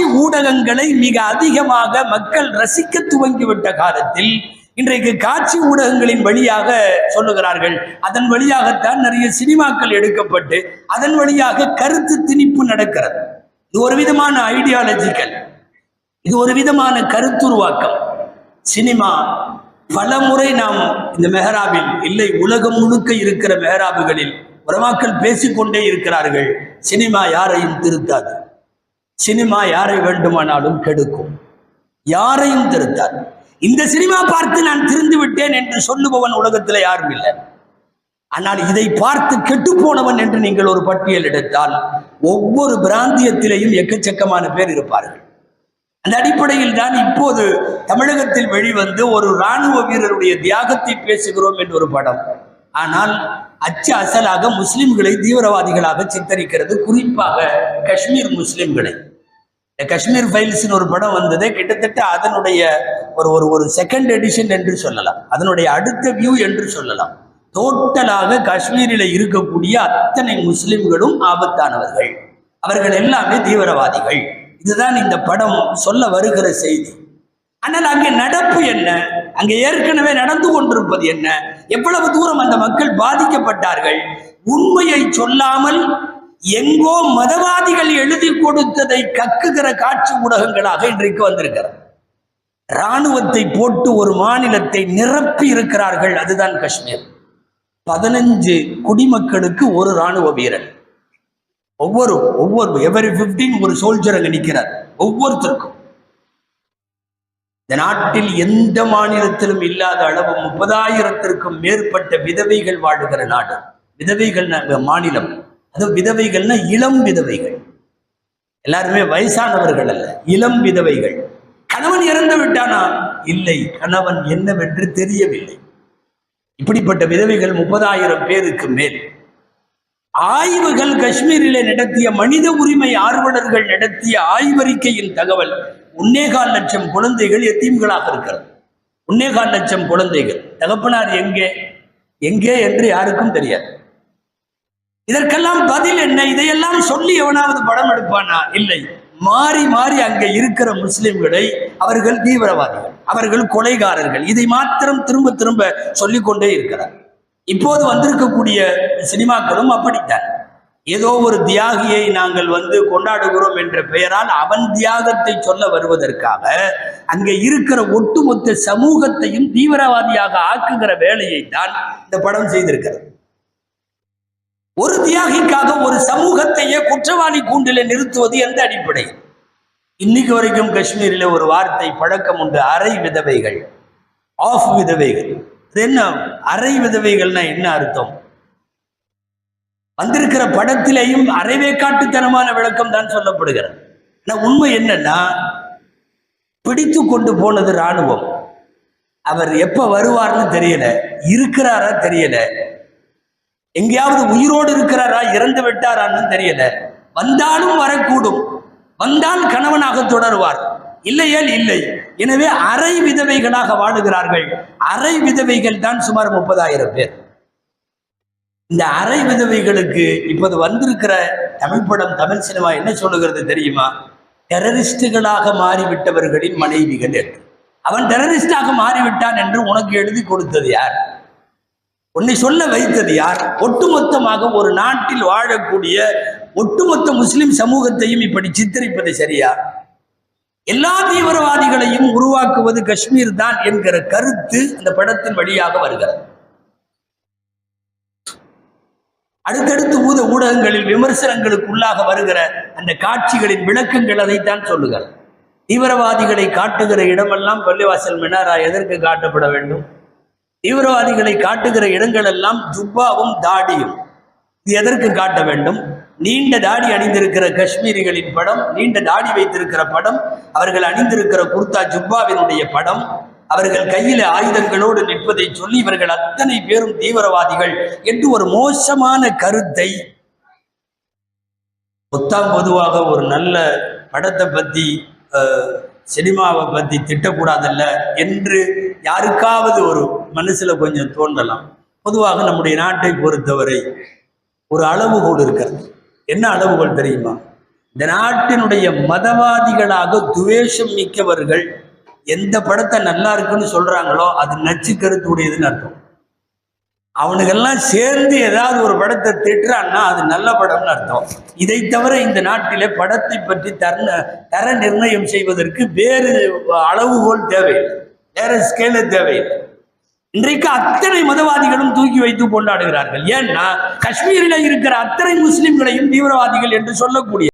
காட்சி ஊடகங்களை மிக அதிகமாக மக்கள் ரசிக்க துவங்கிவிட்ட காலத்தில் இன்றைக்கு காட்சி ஊடகங்களின் வழியாக சொல்லுகிறார்கள். அதன் வழியாகத்தான் நிறைய சினிமாக்கள் எடுக்கப்பட்டு அதன் வழியாக கருத்து திணிப்பு நடக்கிறது. இது ஒரு விதமான ஐடியாலஜிக்கல் இது ஒரு விதமான கருத்துருவாக்கம். சினிமா பல முறை நாம் இந்த மெஹராபில் இல்லை உலகம் முழுக்க இருக்கிற மெஹராபுகளில் உறவாக்கள் பேசிக்கொண்டே இருக்கிறார்கள். சினிமா யாரையும் திருத்தாது. சினிமா யாரை வேண்டுமானாலும் கெடுக்கும். யாரையும் திருத்தார் இந்த சினிமா பார்த்து நான் திருந்து விட்டேன் என்று சொல்லுபவன் உலகத்தில் யாரும் இல்லை. ஆனால் இதை பார்த்து கெட்டு போனவன் என்று நீங்கள் ஒரு பட்டியல் எடுத்தால் ஒவ்வொரு பிராந்தியத்திலேயும் எக்கச்சக்கமான பேர் இருப்பார்கள். அந்த அடிப்படையில் தான் இப்போது தமிழகத்தில் வெளிவந்து ஒரு இராணுவ வீரருடைய தியாகத்தை பேசுகிறோம் என்று ஒரு படம். ஆனால் அச்சு அசலாக முஸ்லிம்களை தீவிரவாதிகளாக சித்தரிக்கிறது குறிப்பாக காஷ்மீர் முஸ்லிம்களை. இந்த காஷ்மீர் ஃபைல்ஸ்னு ஒரு படம் வந்தது. கிட்டத்தட்ட அதனுடைய ஒரு ஒரு ஒரு செகண்ட் எடிஷன் என்று சொல்லலாம். அதனுடைய அடுத்த வியூ என்று சொல்லலாம். டோட்டலாக காஷ்மீரில் இருக்கக்கூடிய அத்தனை முஸ்லிம்களும் ஆபத்தானவர்கள். அவர்கள் எல்லாமே தீவிரவாதிகள். இதுதான் இந்த படம் சொல்ல வருகிற செய்தி. ஆனால் அங்கே நடப்பு என்ன? அங்கே ஏற்கனவே நடந்து கொண்டிருப்பது என்ன? எவ்வளவு தூரம் அந்த மக்கள் பாதிக்கப்பட்டார்கள்? உண்மையை சொல்லாமல் எங்கோ மதவாதிகள் எழுதி கொடுத்ததை கக்குகிற காட்சி ஊடகங்களாக இன்றைக்கு வந்திருக்கிறது. இராணுவத்தை போட்டு ஒரு மாநிலத்தை நிரப்பி இருக்கிறார்கள் அதுதான் காஷ்மீர். பதினஞ்சு குடிமக்களுக்கு ஒரு ராணுவ வீரன் ஒவ்வொரு ஒவ்வொரு எவரி பிப்டீன் ஒரு சோல்ஜர் அங்க நிற்கிறார் ஒவ்வொருத்தருக்கும். இந்த நாட்டில் எந்த மாநிலத்திலும் இல்லாத அளவு முப்பதாயிரத்திற்கும் மேற்பட்ட விதவைகள் வாழுகிற நாடு. விதவைகள் மாநிலம். அது விதவைகள்னா இளம் விதவைகள். எல்லாருமே வயசானவர்கள் அல்ல இளம் விதவைகள். கணவன் இறந்து விட்டானா? இல்லை கணவன் என்னவென்று தெரியவில்லை. இப்படிப்பட்ட விதவைகள் முப்பதாயிரம் பேருக்கு மேல். ஆய்வுகள் காஷ்மீரிலே நடத்திய மனித உரிமை ஆர்வலர்கள் நடத்திய ஆய்வறிக்கையின் தகவல் ஒன்னேகால் லட்சம் குழந்தைகள் எத்தீம்களாக இருக்கிறது? ஒன்னேகால் லட்சம் குழந்தைகள். தகப்பனார் எங்கே? எங்கே என்று யாருக்கும் தெரியாது. இதற்கெல்லாம் பதில் என்ன? இதையெல்லாம் சொல்லி எவனாவது படம் எடுப்பானா? இல்லை. மாறி மாறி அங்கே இருக்கிற முஸ்லிம்களை அவர்கள் தீவிரவாதிகள் அவர்கள் கொலைகாரர்கள். இதை மாத்திரம் திரும்ப திரும்ப சொல்லிக்கொண்டே இருக்கிறார். இப்போது வந்திருக்கக்கூடிய சினிமாக்களும் அப்படித்தான். ஏதோ ஒரு தியாகியை நாங்கள் வந்து கொண்டாடுகிறோம் என்ற பெயரால் அவன் தியாகத்தை சொல்ல வருவதற்காக அங்கே இருக்கிற ஒட்டுமொத்த சமூகத்தையும் தீவிரவாதியாக ஆக்குகிற வேலையை தான் இந்த படம் செய்திருக்கிறது. ஒரு தியாகிக்காக ஒரு சமூகத்தையே குற்றவாளி கூண்டில நிறுத்துவது எந்த அடிப்படை இன்னைக்கு வரைக்கும் காஷ்மீரில் ஒரு வார்த்தை பழக்கம் உண்டு அரை விதவைகள். ஆஃப் விதவைகள். என்ன? அரை விதவைகள்னா என்ன அர்த்தம்? வந்திருக்கிற படத்திலேயும் அரைவேக்காட்டுத்தனமான விளக்கம் தான் சொல்லப்படுகிறது. ஆனா உண்மை என்னன்னா பிடித்து கொண்டு போனது ராணுவம் அவர் எப்ப வருவார்னு தெரியல இருக்கிறாரா தெரியல. எங்கேயாவது உயிரோடு இருக்கிறாரா இறந்து விட்டாரான்னு தெரியல. வந்தாலும் வரக்கூடும். வந்தால் கணவனாக தொடருவார். இல்லையேல் இல்லை. எனவே அரை விதவைகளாக வாழுகிறார்கள். அரை விதவைகள் தான் சுமார் முப்பதாயிரம் பேர். இந்த அரை விதவைகளுக்கு இப்போது வந்திருக்கிற தமிழ் படம் தமிழ் சினிமா என்ன சொல்லுகிறது தெரியுமா? டெரரிஸ்டுகளாக மாறிவிட்டவர்களின் மனைவிகள் என்று. அவன் டெரரிஸ்டாக மாறிவிட்டான் என்று உனக்கு எழுதி கொடுத்தது யார்? உன்னை சொல்ல வைத்தது யார்? ஒட்டுமொத்தமாக ஒரு நாட்டில் வாழக்கூடிய ஒட்டுமொத்த முஸ்லிம் சமூகத்தையும் இப்படி சித்தரிப்பது சரியா? எல்லா தீவிரவாதிகளையும் உருவாக்குவது காஷ்மீர் தான் என்கிற கருத்து அந்த படத்தின் வழியாக வருகிறது. அடுத்தடுத்து ஊத ஊடகங்களில் விமர்சனங்களுக்கு உள்ளாக வருகிற அந்த காட்சிகளின் விளக்கங்கள் அதைத்தான் சொல்லுகிறார் தீவிரவாதிகளை காட்டுகிற இடமெல்லாம் பள்ளிவாசல் மினாரா எதற்கு காட்டப்பட வேண்டும்? தீவிரவாதிகளை காட்டுகிற இடங்கள் எல்லாம் ஜுப்பாவும் தாடியும். இது எதற்கு காட்ட வேண்டும்? நீண்ட தாடி அணிந்திருக்கிற காஷ்மீரிகளின் படம் நீண்ட தாடி வைத்திருக்கிற படம் அவர்கள் அணிந்திருக்கிற குர்தா ஜுப்பாவினுடைய படம் அவர்கள் கையில ஆயுதங்களோடு நிற்பதை சொல்லி இவர்கள் அத்தனை பேரும் தீவிரவாதிகள் என்று ஒரு மோசமான கருத்தை. பொத்தாம் பொதுவாக ஒரு நல்ல படத்தை பத்தி சினிமாவை பத்தி திட்டக்கூடாதல்ல என்று யாருக்காவது ஒரு மனசுல கொஞ்சம் தோன்றலாம். பொதுவாக நம்முடைய நாட்டை பொறுத்தவரை ஒரு அளவுகோல் இருக்கிறது. என்ன அளவுகோல் தெரியுமா? இந்த நாட்டினுடைய மதவாதிகளாக துவேஷம் மிக்கவர்கள் எந்த படத்தை நல்லா இருக்குன்னு சொல்றாங்களோ அது நச்சு கருத்துடையதுன்னு அர்த்தம். அவனுக்கெல்லாம் சேர்ந்து ஏதாவது ஒரு படத்தை திட்டுறான்னா அது நல்ல படம்னு அர்த்தம். இதை தவிர இந்த நாட்டிலே படத்தை பற்றி தர தர நிர்ணயம் செய்வதற்கு வேறு அளவுகோல் தேவையில்லை. வேற ஸ்கேல தேவையில்லை. இன்றைக்கு அத்தனை மதவாதிகளும் தூக்கி வைத்து கொண்டாடுகிறார்கள். ஏன்னா காஷ்மீரில் இருக்கிற அத்தனை முஸ்லிம்களையும் தீவிரவாதிகள் என்று சொல்லக்கூடிய